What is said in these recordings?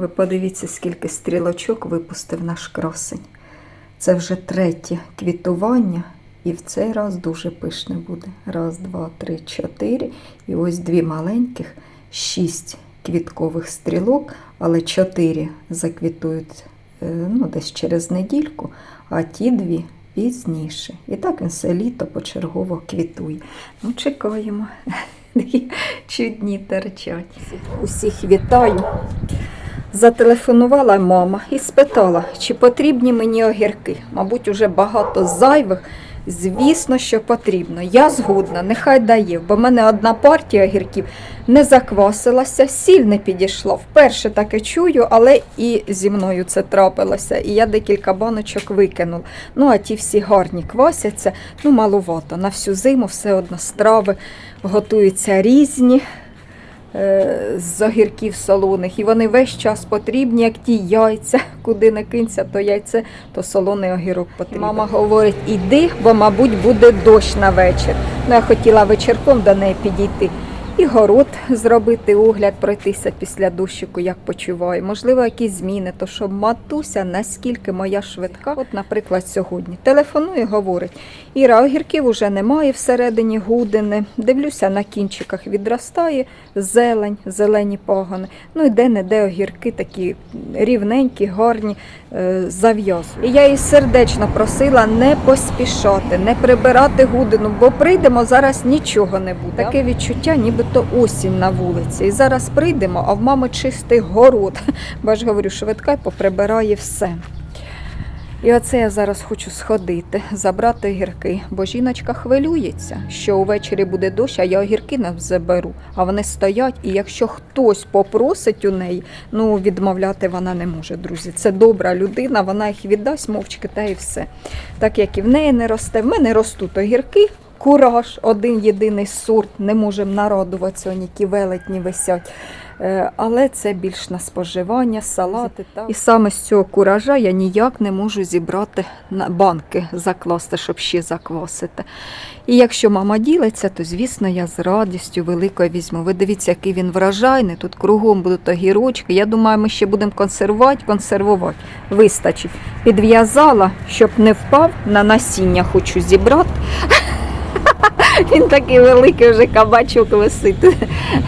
Ви подивіться, скільки стрілочок випустив наш красень. Це вже третє квітування, і в цей раз дуже пишне буде. Раз, два, три, чотири. І ось дві маленьких, шість квіткових стрілок, але чотири заквітують е, ну, десь через недільку, а ті дві пізніше. І так він все літо почергово квітує. Ну, чекаємо. Чудні терчать. Усіх вітаю. Зателефонувала мама і спитала, чи потрібні мені огірки. Мабуть, уже багато зайвих. Звісно, що потрібно. Я згодна, нехай дає, бо в мене одна партія огірків не заквасилася, сіль не підійшла. Вперше таке чую, але і зі мною це трапилося. І я декілька баночок викинула. Ну, а ті всі гарні квасяться, ну, малувато. На всю зиму все одно страви готуються різні з огірків солоних, і вони весь час потрібні, як ті яйця, куди не кинься, то яйце, то солоний огірок потрібен. Мама говорить, іди, бо, мабуть, буде дощ на вечір. Ну, я хотіла вечірком до неї підійти. І город зробити, огляд пройтися після дощику, як почуваю. Можливо, якісь зміни, то щоб матуся, наскільки моя швидка. От, наприклад, сьогодні телефонує, говорить, Іра, огірків уже немає всередині гудини. Дивлюся, на кінчиках відростає зелень, зелені пагони. Ну і де-не-де огірки такі рівненькі, гарні, е, зав'язують. І я її сердечно просила не поспішати, не прибирати гудину, бо прийдемо зараз нічого не буде. Таке відчуття, нібито осінь на вулиці. І зараз прийдемо, а в мами чистий город. Бо ж говорю, швидка поприбирає все. І оце я зараз хочу сходити, забрати огірки, бо жіночка хвилюється, що увечері буде дощ, а я огірки не заберу. А вони стоять, і якщо хтось попросить у неї, ну відмовляти вона не може, друзі. Це добра людина, вона їх віддасть мовчки та і все. Так як і в неї не росте. В мене ростуть огірки. Кураж, один єдиний сорт, не можемо нарадуватися, вони ті велетні висять. Е, Але це більш на споживання, салати. І саме з цього куража я ніяк не можу зібрати на банки, закласти, щоб ще заквасити. І якщо мама ділиться, то звісно я з радістю великою візьму. Ви дивіться, який він вражайний. Тут кругом будуть огірочки. Я думаю, ми ще будемо консервувати, консервувати. Вистачить. Підв'язала, щоб не впав на насіння, хочу зібрати. Він такий великий вже кабачок висить.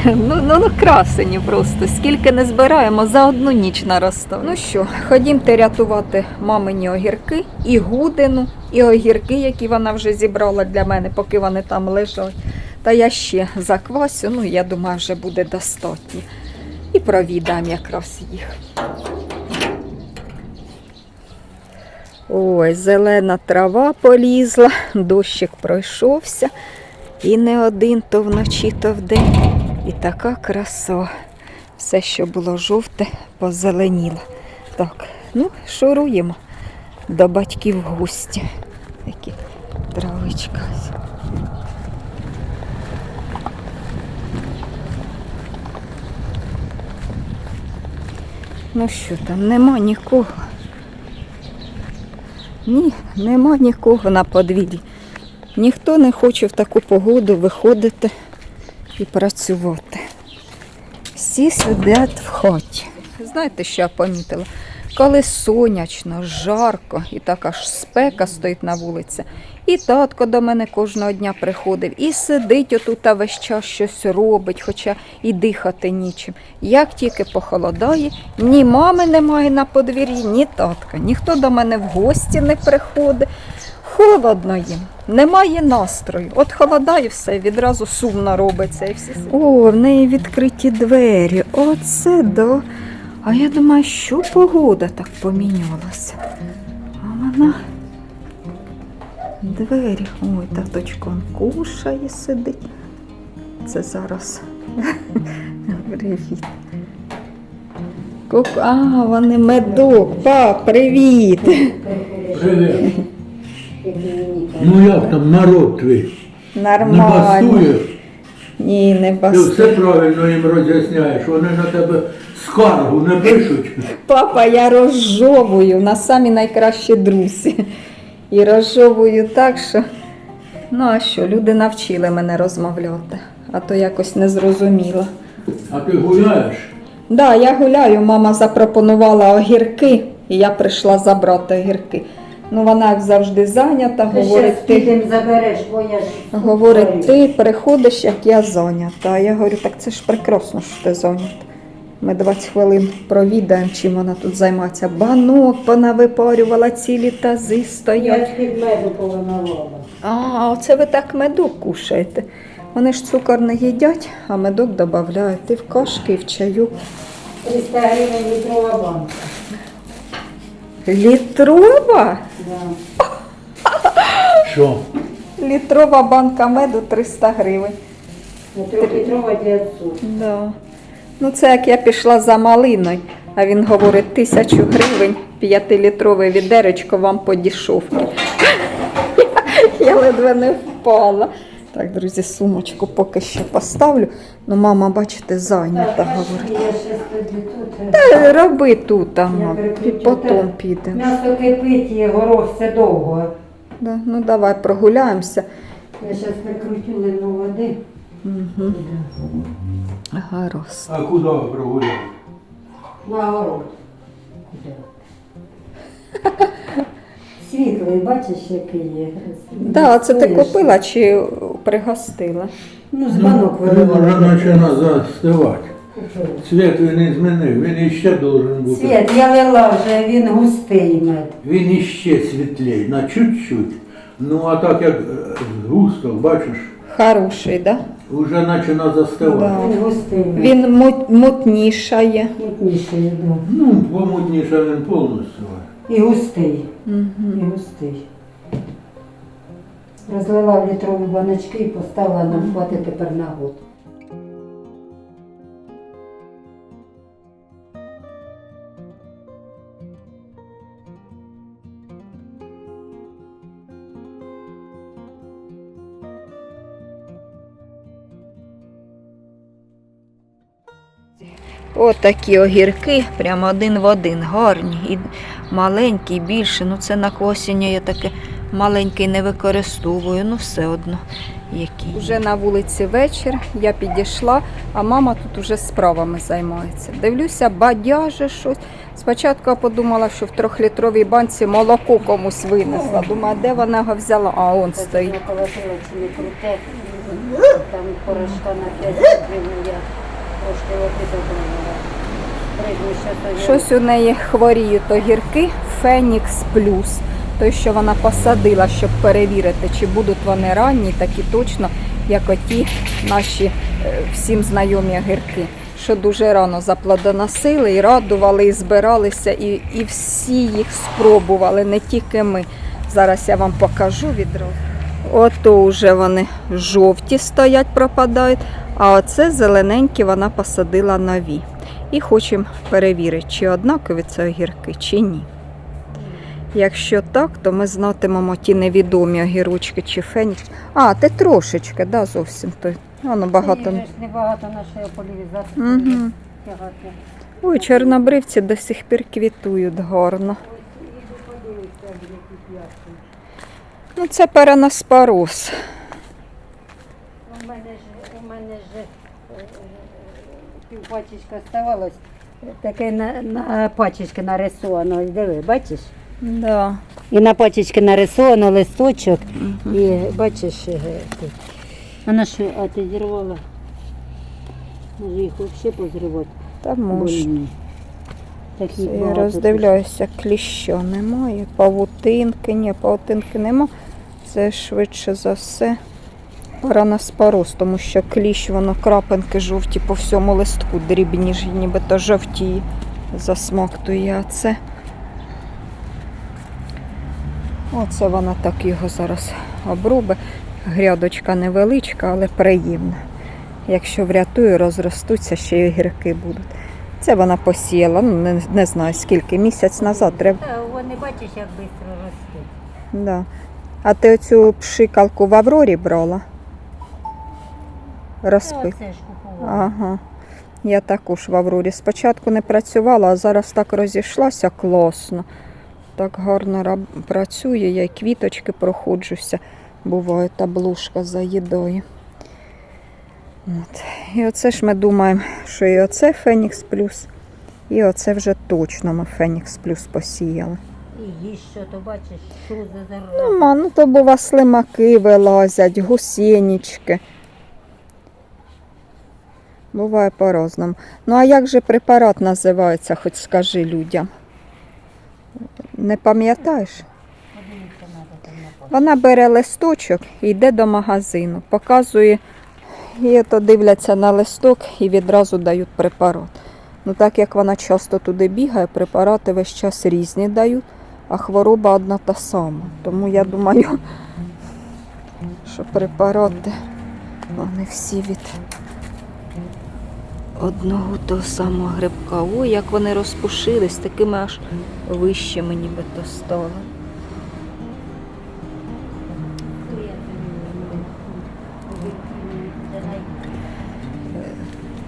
Ну, ну, ну красені просто. Скільки не збираємо, за одну ніч наростав. Ну що, ходімте рятувати мамині огірки, і гудину, і огірки, які вона вже зібрала для мене, поки вони там лежать. Та я ще заквасю, ну я думаю, вже буде достатньо. І провідам якраз їх. Ой, зелена трава полізла, дощик пройшовся. І не один то вночі, то вдень. І така краса. Все, що було жовте, позеленіло. Так, ну, шуруємо до батьків в гості. Такі травичка. Ну що там, нема нікого. Ні, нема нікого на подвір'ї. Ніхто не хоче в таку погоду виходити і працювати. Всі сидять в хаті. Знаєте, що я помітила? Коли сонячно, жарко і така ж спека стоїть на вулиці, і татко до мене кожного дня приходив, і сидить отут а весь час щось робить, хоча і дихати нічим. Як тільки похолодає, ні мами немає на подвір'ї, ні татка. Ніхто до мене в гості не приходить. Холодно їм, немає настрою. От холодає все, відразу сумно робиться. І всі... О, в неї відкриті двері. Оце да. А я думаю, що погода так помінялася. А вона двері. Ой, таточко он кушає сидить. Це зараз. Привіт. А, вони медок. Пап, привіт. Привіт. Ну як там народ твій? Не Нормально. бастуєш? Ні, не Ти все правильно їм роз'ясняєш. Вони на тебе скаргу не пишуть. Папа, я розжовую на самі найкращі друзі. І розжовую так, що. Ну, а що, люди навчили мене розмовляти, а то якось не зрозуміло. А ти гуляєш? Да, я гуляю, мама запропонувала огірки, і я прийшла забрати огірки. Ну, вона як завжди зайнята, говорить, ти, забереш, бо я ж говорить, ти приходиш, як я зайнята. А я говорю, так це ж прекрасно, що ти зайнята. Ми 20 хвилин провідаємо, чим вона тут займається. Банок вона випарювала, цілі тази стоять. я з-під меду поламала. А, оце ви так медок кушаєте. Вони ж цукор не їдять, а медок додають і в кашки, і в чаю. 300 гривень літрова банка. Літрова? Да. Що? Літрова банка меду 300 гривень. Ну, Трьохлітрова 900. Да. Ну, це як я пішла за малиною, а він говорить, тисячу гривень, п'ятилітрове відеречко вам по дішовки. Я ледве не впала. Так, друзі, сумочку поки що поставлю. Ну, мама, бачите, зайнята, говорить. Тут. Та роби тут, переключу. потім підемо. М'ясо кипить і горох все довго. Да, ну давай прогуляємося. Я зараз прикрутю лину води. Угу. Гаразд. А куди ви прогуляли? На город. Куди? Світлий, бачиш, який є. Да, це ти Стоїш. купила чи пригостила? Ну, з банок Ну, він вже виливала. починає застивати. Цвіт він не змінив, він іще должен бути. Світ, я лила вже, він густий мед. Він іще світлій, на чуть-чуть. Ну а так як е, густо, бачиш, Хороший, да? вже починає застивати. Да. Він густий мед. Він мут- мутнішає. Мутніший, да. Ну, помутніше він повністю. І густий. Угу. І густий. Розлила в літрові баночки і поставила нам хватить тепер на год. От такі огірки, прямо один в один, гарні. І маленькі, і більше. Ну це на осіння я таке маленький не використовую, ну все одно. Які. Уже на вулиці вечір, я підійшла, а мама тут уже справами займається. Дивлюся, бадяже щось. Спочатку я подумала, що в трьохлітровій банці молоко комусь винесла. Думаю, де вона його взяла, а он стоїть. Там порошка на 5 гривень я трошки води добавила. То Щось у неї хворіють огірки Фенікс Плюс. Той, що вона посадила, щоб перевірити, чи будуть вони ранні, такі точно, як оті наші е, всім знайомі огірки. Що дуже рано заплодоносили і радували, і збиралися, і, і всі їх спробували, не тільки ми. Зараз я вам покажу відразу. Ото вже вони жовті стоять, пропадають, а оце зелененькі вона посадила нові. І хочемо перевірити, чи однакові це огірки, чи ні. Якщо так, то ми знатимемо ті невідомі огірочки чи фенікс. А, те трошечки, да, зовсім. То, воно багато. Небагато нашої полівізати. Угу. Ой, чорнобривці до сих пір квітують гарно. Ну, це перенаспороз. У мене ж, у мене ж е, півпачечка ставалось. Таке на, на пачечки нарисовано, диви, бачиш? Да. І на пачечки нарисовано листочок. І бачиш, е, тут. Вона що, а ти зірвала? Може їх взагалі позривати? Та може. Такі Я роздивляюся, кліща немає, павутинки, ні, павутинки нема. Це швидше за все паранаспороз, тому що кліщ, воно крапинки жовті по всьому листку, дрібні ж нібито жовті засмоктує. А це. Оце вона так його зараз обрубе. Грядочка невеличка, але приємна. Якщо врятую, розростуться, ще й огірки будуть. Це вона посіяла, ну не, не знаю скільки, місяць назад треба. Вони бачиш, як швидко ростуть. Да. А ти оцю пшикалку в Аврорі брала? Розпи. Оце ж купувала. Ага. Я також в Аврорі. Спочатку не працювала, а зараз так розійшлася класно. Так гарно працює, я й квіточки проходжуся. Буває, таблушка заїдає. От. І оце ж ми думаємо, що і оце Фенікс Плюс, і оце вже точно ми Фенікс Плюс посіяли. І їсть що, то бачиш, що за Ну, зараза. ма, ну то бува слимаки вилазять, гусенички. Буває по-разному. Ну а як же препарат називається, хоч скажи людям? Не пам'ятаєш? Вона бере листочок і йде до магазину, показує, і то дивляться на листок і відразу дають препарат. Ну так як вона часто туди бігає, препарати весь час різні дають, а хвороба одна та сама. Тому я думаю, що препарати вони всі від одного того самого грибка. Ой, як вони розпушились, такими аж вищими нібито стали.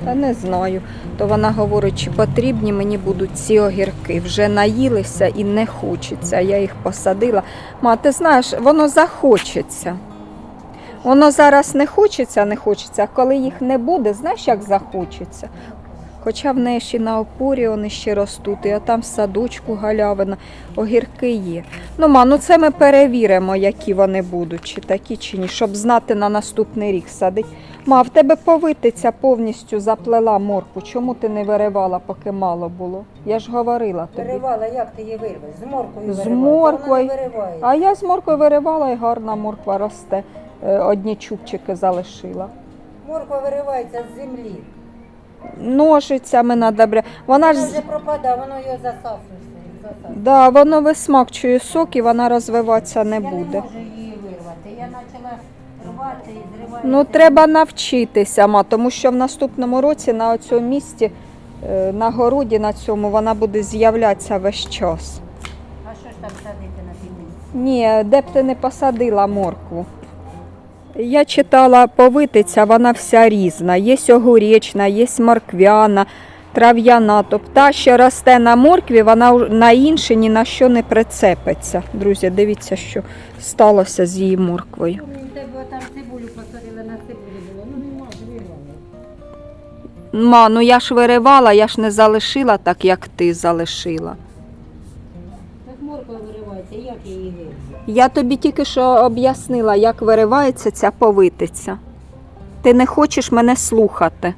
Та не знаю. То вона говорить, чи потрібні мені будуть ці огірки. Вже наїлися і не хочеться. Я їх посадила. Ма, ти знаєш, воно захочеться. Воно зараз не хочеться, не хочеться, а коли їх не буде, знаєш, як захочеться. Хоча в неї ще на опорі вони ще ростуть, і там в садочку галявина, огірки є. Ну, ма, ну це ми перевіримо, які вони будуть, чи такі, чи ні, щоб знати на наступний рік садить. Ма, в тебе повитиця повністю заплела морку. Чому ти не виривала, поки мало було? Я ж говорила тобі. Виривала, як ти її вирвеш? З моркою З. Вона не вириває. А я з моркою виривала і гарна морква росте. Е, Одні чубчики залишила. Морква виривається з землі. Ножицями бря. Вона ж Вона вже пропадає, воно його засасує. засасує. да, воно висмакчує сок і вона розвиватися не Я буде. не можу її вирвати. Я почала рвати і зривати. Ну, треба навчитися, ма, тому що в наступному році на цьому місці, е, на городі на цьому, вона буде з'являтися весь час. А що ж там садити на тім? Ні, де б ти не посадила моркву. Я читала повитиця, вона вся різна. Є огуречна, є морквяна, трав'яна. Тобто та, що росте на моркві, вона на інше ні на що не прицепиться. Друзі, дивіться, що сталося з її морквою. Ну вирвали. Ма, ну я ж виривала, я ж не залишила так, як ти залишила. Так морква виривається, як я її? Я тобі тільки що об'яснила, як виривається ця повитиця. Ти не хочеш мене слухати.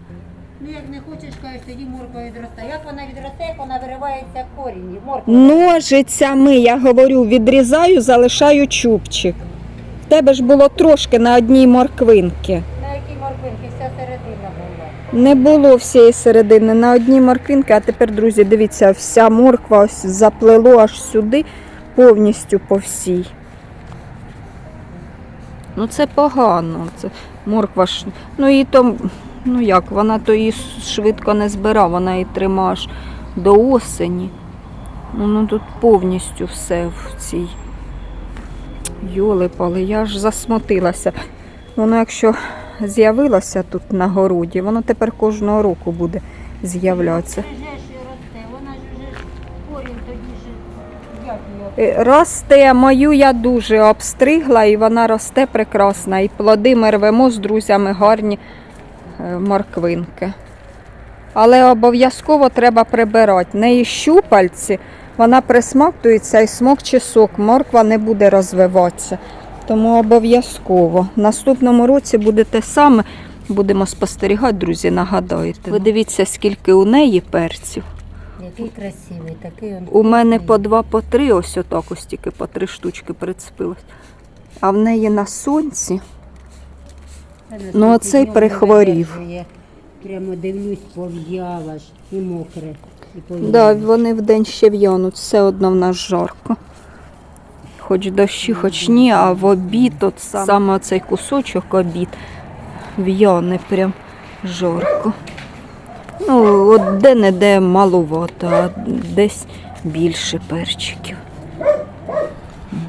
Ну як не хочеш, кажеш, тоді морква відросте. Як вона відросте, як вона виривається корінь. Морква. Ножицями, я говорю, відрізаю, залишаю чубчик. В тебе ж було трошки на одній морквинці. На якій морквинці вся середина була. Не було всієї середини на одній морквинці, а тепер, друзі, дивіться, вся морква ось заплело аж сюди, повністю по всій. Ну це погано. Це морква ж. Ну і то, ну як, вона то її швидко не збира, вона її тримає до осені. Ну, ну тут повністю все в цій. Йоли-пали, я ж засмутилася. Воно якщо з'явилося тут на городі, воно тепер кожного року буде з'являтися. Вже ж росте, вона ж вже ж корінь тоді ж, як її Е, Росте, мою я дуже обстригла і вона росте прекрасна. І плоди ми рвемо з друзями гарні е, морквинки. Але обов'язково треба прибирати. Неї щупальці, вона присмактується і смокче сок, морква не буде розвиватися. Тому обов'язково. В наступному році буде те саме. Будемо спостерігати, друзі, нагадаєте. Ви дивіться, скільки у неї перців. Який красивий, такий он. У мене по два, по три, ось отак ось тільки по три штучки прицепилось. А в неї на сонці. Ну, оцей перехворів. Прямо дивлюсь, пов'яла ж і мокре. І пов'яла. Да, вони вдень ще в'януть, все одно в нас жарко. Хоч дощі, хоч ні, а в обід, от саме оцей кусочок обід в'яне прям жарко. Ну, от де-не-де маловато, а десь більше перчиків.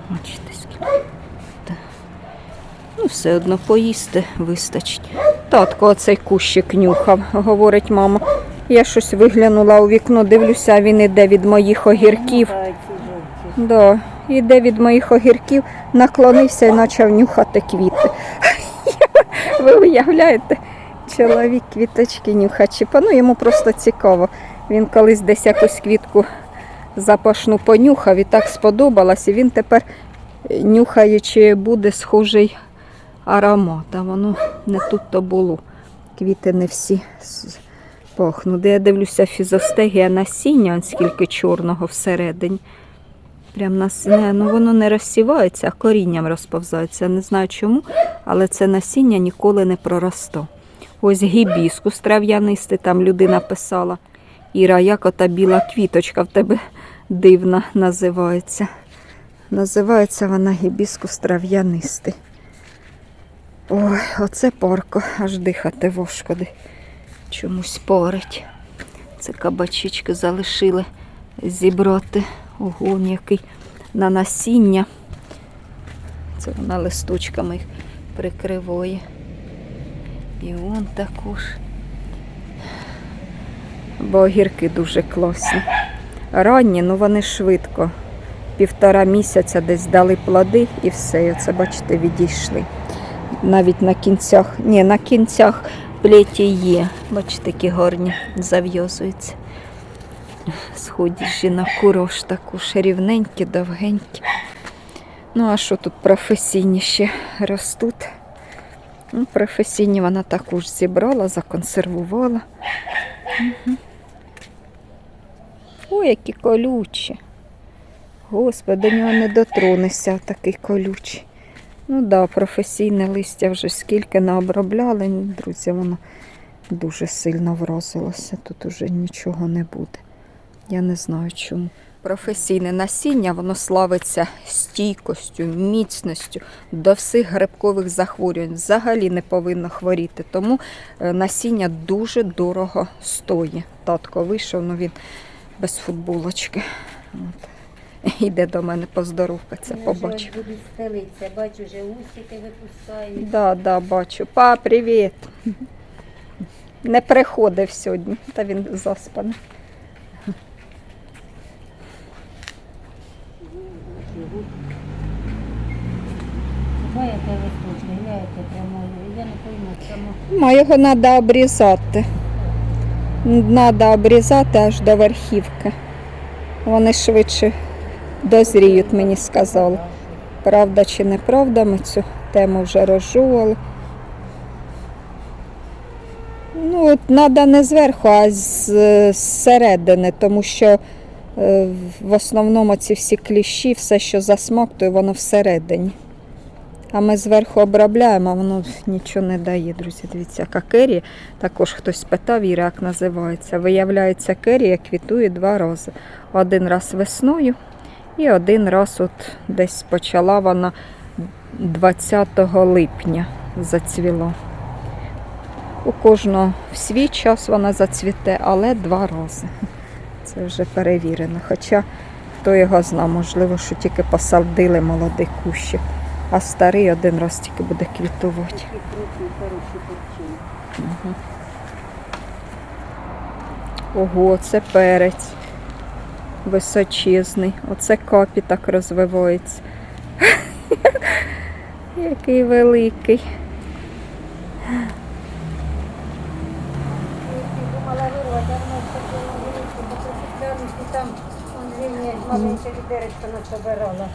Бачите, скільки. Ну, все одно поїсти вистачить. Татко оцей кущик нюхав, говорить мама. Я щось виглянула у вікно, дивлюся, він іде від моїх огірків. Да, іде від моїх огірків, наклонився і почав нюхати квіти. Ви уявляєте? Чоловік квіточки нюхає. Чіпа, ну йому просто цікаво. Він колись десь якусь квітку запашну понюхав і так сподобалось, і він тепер е, нюхає, чи буде схожий аромат. А воно не тут то було. Квіти не всі пахнуть. Де я дивлюся фізостегія насіння, скільки чорного всередині. Прям нас ну воно не розсівається, а корінням розповзається. Не знаю чому, але це насіння ніколи не проросте. Ось гібіскус трав'янистий, там людина писала. Іра, як ота біла квіточка в тебе дивна називається. Називається вона гібіскус трав'янистий. Ой, оце парко, аж дихати вошкоди. Чомусь порить. Це кабачички залишили зібрати. Ого, який на насіння. Це вона листочками їх прикриває. І он також. Бо огірки дуже класні. Ранні, ну вони швидко. Півтора місяця десь дали плоди і все. І оце, бачите, відійшли. Навіть на кінцях, ні, на кінцях плеті є. Бачите, які гарні зав'язуються. Сходіші на курош також рівненькі, довгенькі. Ну, а що тут професійні ще ростуть? Ну, професійні вона також зібрала, законсервувала. Мгм. Ой, які колючі. Господи, до нього не дотронешся, такий колючий. Ну так, да, професійне листя вже скільки наобробляли, друзі, воно дуже сильно вразилося. Тут уже нічого не буде. Я не знаю чому. Професійне насіння, воно славиться стійкостю, міцністю до всіх грибкових захворювань. Взагалі не повинно хворіти. Тому е, насіння дуже дорого стоїть. Татко вийшов, ну він без футболочки. От. Іде до мене поздоровкатися, побачив. Будуть стелитися, бачу, вже усики випускають. Да, да, бачу. Па, привіт. Не приходив сьогодні, та він заспаний. Бачите, листочки, гляньте прямо, я не пойму, чому. Його треба обрізати. Треба обрізати аж до верхівки. Вони швидше дозріють, мені сказали. Правда чи неправда, ми цю тему вже розжували. Ну, от треба не зверху, а зсередини, тому що е, в основному ці всі кліщі, все, що засмоктує, воно всередині. А ми зверху обробляємо, а воно нічого не дає, друзі. Дивіться, яка керія. Також хтось спитав, Іра, як називається. Виявляється, керія квітує два рази. Один раз весною і один раз от десь почала вона 20 липня зацвіло. У кожного в свій час вона зацвіте, але два рази. Це вже перевірено. Хоча хто його зна, можливо, що тільки посадили молодий кущик, а старий один раз тільки буде квітувати. Перчини. Ого, це перець височезний. Оце капі так розвивається. Який великий. Там маленьке відеречко насобирала.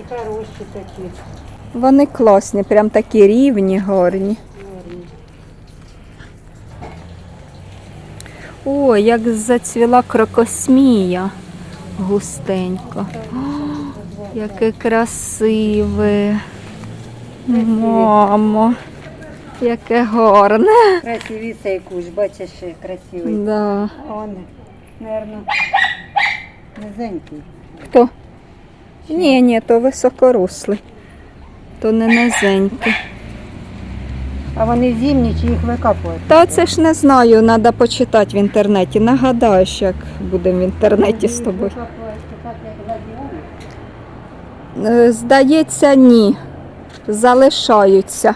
І хороші такі. Вони класні, прям такі рівні, гарні. О, як зацвіла крокосмія густенько. Яке красиве. Мамо, яке гарне. Красивий цей кущ, бачиш, красивий. Да. Он, наверно, низенький. Хто? Ні, ні, то високорослий. То не низенький. А вони зимні чи їх викапують? Та це ж не знаю, треба почитати в інтернеті. Нагадаєш, як будемо в інтернеті з тобою. Е, Здається, ні. Залишаються.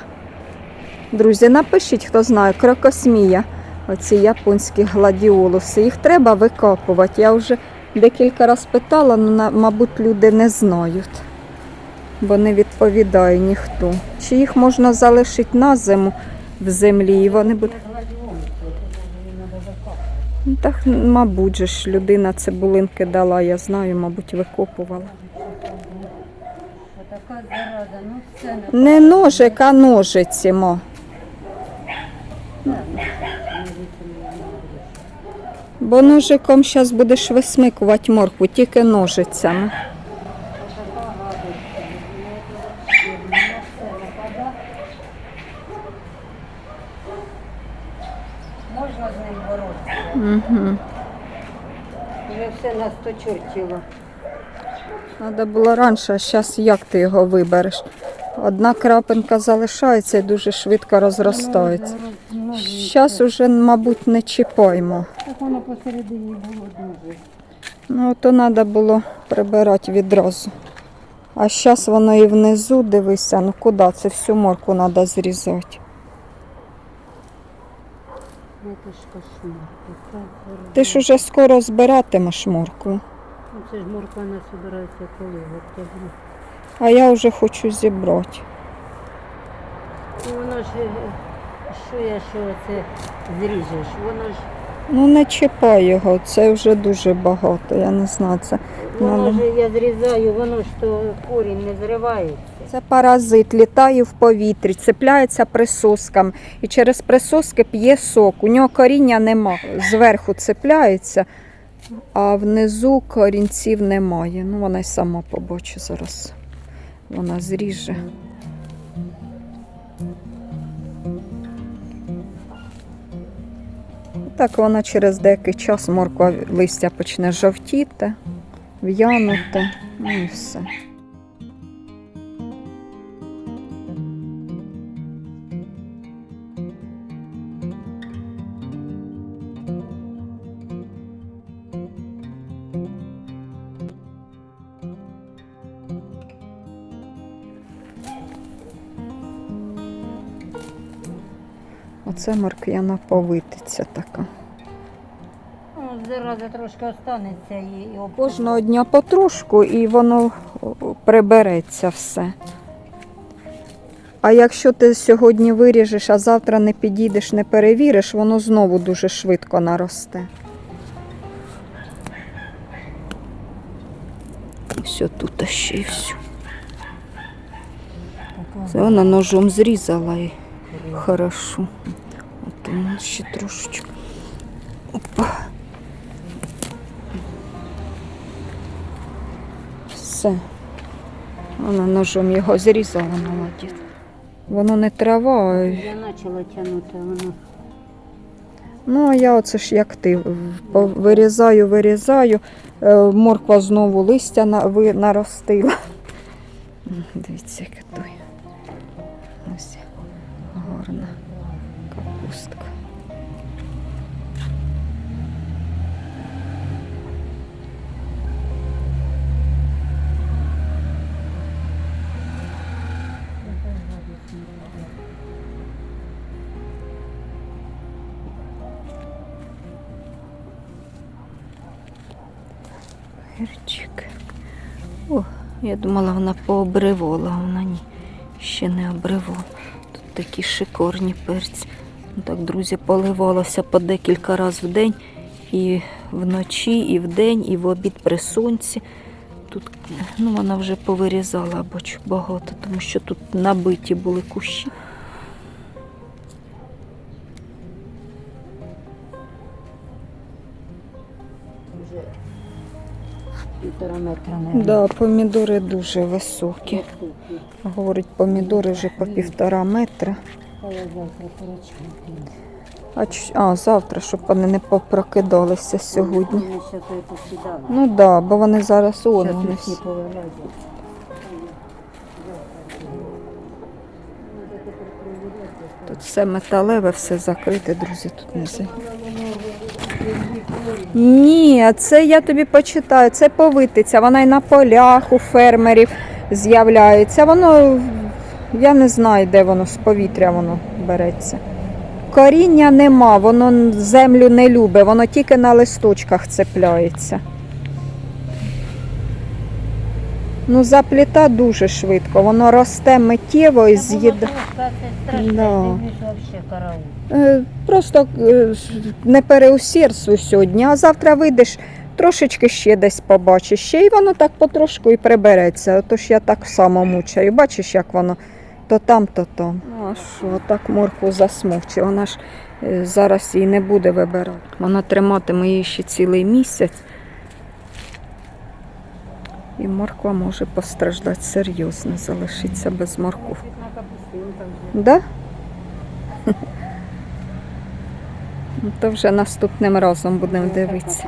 Друзі, напишіть, хто знає, крокосмія. Оці японські гладіолуси. Їх треба викопувати. Я вже декілька разів питала, але, мабуть, люди не знають. Бо не відповідає ніхто. Чи їх можна залишити на зиму? в землі, і вони будуть. Ну, Так, мабуть, же ж людина цибулинки дала, я знаю, мабуть, викопувала. Ну не ножик, а ножиці, мо. Бо ножиком зараз будеш висмикувати моркву, тільки ножицями. Ну. Можна з ним боротися? Угу. Вже все нас то чортіло. Треба було раніше, а зараз як ти його вибереш? Одна крапинка залишається і дуже швидко розростається. Зараз уже, мабуть, не чіпаємо. Так воно посередині було дуже. Ну, то треба було прибирати відразу. А зараз воно і внизу, дивися, ну куди це всю морку треба зрізати. Ну. Ти ж уже скоро збиратимеш моркву. Ну, Це ж морква не збирається коли в октябрі. А я вже хочу зібрати. Ну, воно ж, е, що я що це зріжеш? Воно ж, Ну не чіпай його, це вже дуже багато. Я не знаю. Це, воно надо- ж я зрізаю, воно ж то корінь не зривається. це паразит, літає в повітрі, цепляється присоскам і через присоски п'є сок. У нього коріння нема. Зверху цепляється, а внизу корінців немає. Ну вона й сама побачить зараз. Вона зріже. Так вона через деякий час морква листя почне жовтіти, в'янути, ну і все. Оце морквяна повитиця така. Ну, зараза трошки останеться і, і Кожного дня потрошку і воно прибереться все. А якщо ти сьогодні виріжеш, а завтра не підійдеш, не перевіриш, воно знову дуже швидко наросте. Все тут ще й все. Це вона ножом зрізала і хорошо. Воно ще трошечки. Опа. Все. Вона ножом його зрізала, молодець. Воно не трава, а Я почала тягнути, а воно Ну, а я оце ж як ти по- вирізаю, вирізаю, е, морква знову листя на, ви, наростила. М, Дивіться, яка той. Ось гарна капустка. Гірчик. О, я думала, вона пообривала, вона ні. Ще не обривала. Тут такі шикарні перці. Так, друзі, поливалося по декілька разів в день. І вночі, і вдень, і в обід при сонці. Тут ну, вона вже повирізала, бачу, багато, тому що тут набиті були кущі. Да, помідори дуже високі. Говорить, помідори вже по півтора метра. А завтра ч- а завтра, щоб вони не попрокидалися сьогодні. Ну так, да, бо вони зараз он, вони всі. Тут все металеве, все закрите, друзі, тут не зай- Ні, а це я тобі почитаю, це повитиця, вона і на полях у фермерів з'являється. Воно, я не знаю, де воно з повітря воно береться. Коріння нема, воно землю не любить, воно тільки на листочках цепляється. Ну, запліта дуже швидко, воно росте миттєво і з'їда. Це страшно, Да. Е, Просто е, не переусердствуй сьогодні, а завтра вийдеш, трошечки ще десь побачиш. Ще й воно так потрошку і прибереться. Тож я так само мучаю. Бачиш, як воно то там, то там. Ну, а що, так морку засмовче. Вона ж е, зараз її не буде вибирати. Вона триматиме її ще цілий місяць. І морква може постраждати серйозно, залишиться без морков. Да? Ну, То вже наступним разом будемо дивитися.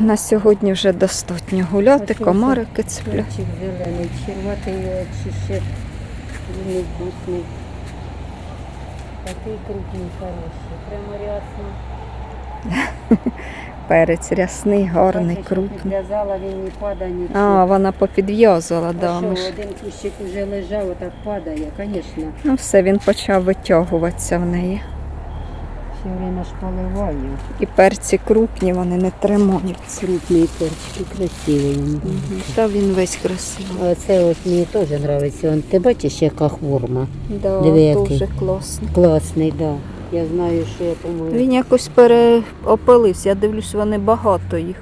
На сьогодні вже достатньо гуляти, комарики цепляти. Він вкусний. Такий крупний, хороший, прямо рясно. Перець рясний, гарний, Бачиш, крупний. Підв'язала, він не падає нічого. А, вона попідв'язала, да. що, Ми ж... один кущик вже лежав, отак падає, звісно. Ну все, він почав витягуватися в неї. Все время ж поливаю. І перці крупні, вони не тримаються. Крупні перчики красиві. він. Та він весь красивий. А це ось мені теж подобається. Он, ти бачиш, яка хворма? Да, Диви, який. дуже класний. Класний, так. Да. Я знаю, що я по-моєму. Він якось переопилився, я дивлюсь, вони багато їх.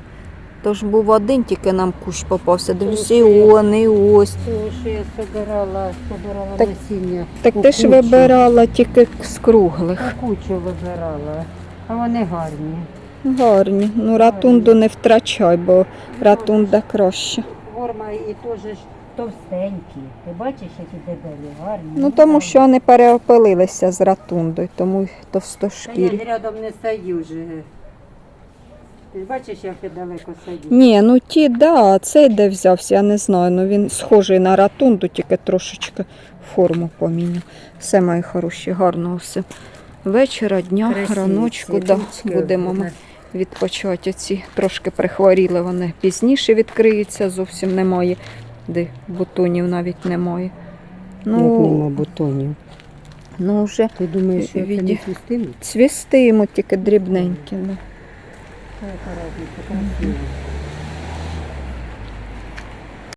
Тож був один тільки нам кущ попався. Дивлюсь, і он, і ось. Того, що я собирала, собирала Так- насіння. Так у ти ж кучу. вибирала тільки з круглих. У кучу вибирала. А вони гарні. Гарні. Ну ратунду не втрачай, бо ратунда краще. Форма і теж ж товстенькі. Ти бачиш, які дебелі, гарні. Ну тому що вони переопилилися з ратундою, тому й Та я товстошкірі. рядом не садю вже. Ти бачиш, як я далеко садю? Ні, ну ті, да, а цей де взявся, я не знаю. Ну він схожий на ратунду, тільки трошечки форму поміняв. Все мої хороші, гарно все. Вечора, дня, Красиві раночку, да, будемо ми відпочивати. Оці трошки прихворіли, вони пізніше відкриються, зовсім немає. Де бутонів навіть немає. Як нема Ну, бутонів. ну вже Ти думаєш, що Віді- не цвістимуть? тільки дрібненькі. Да. それから、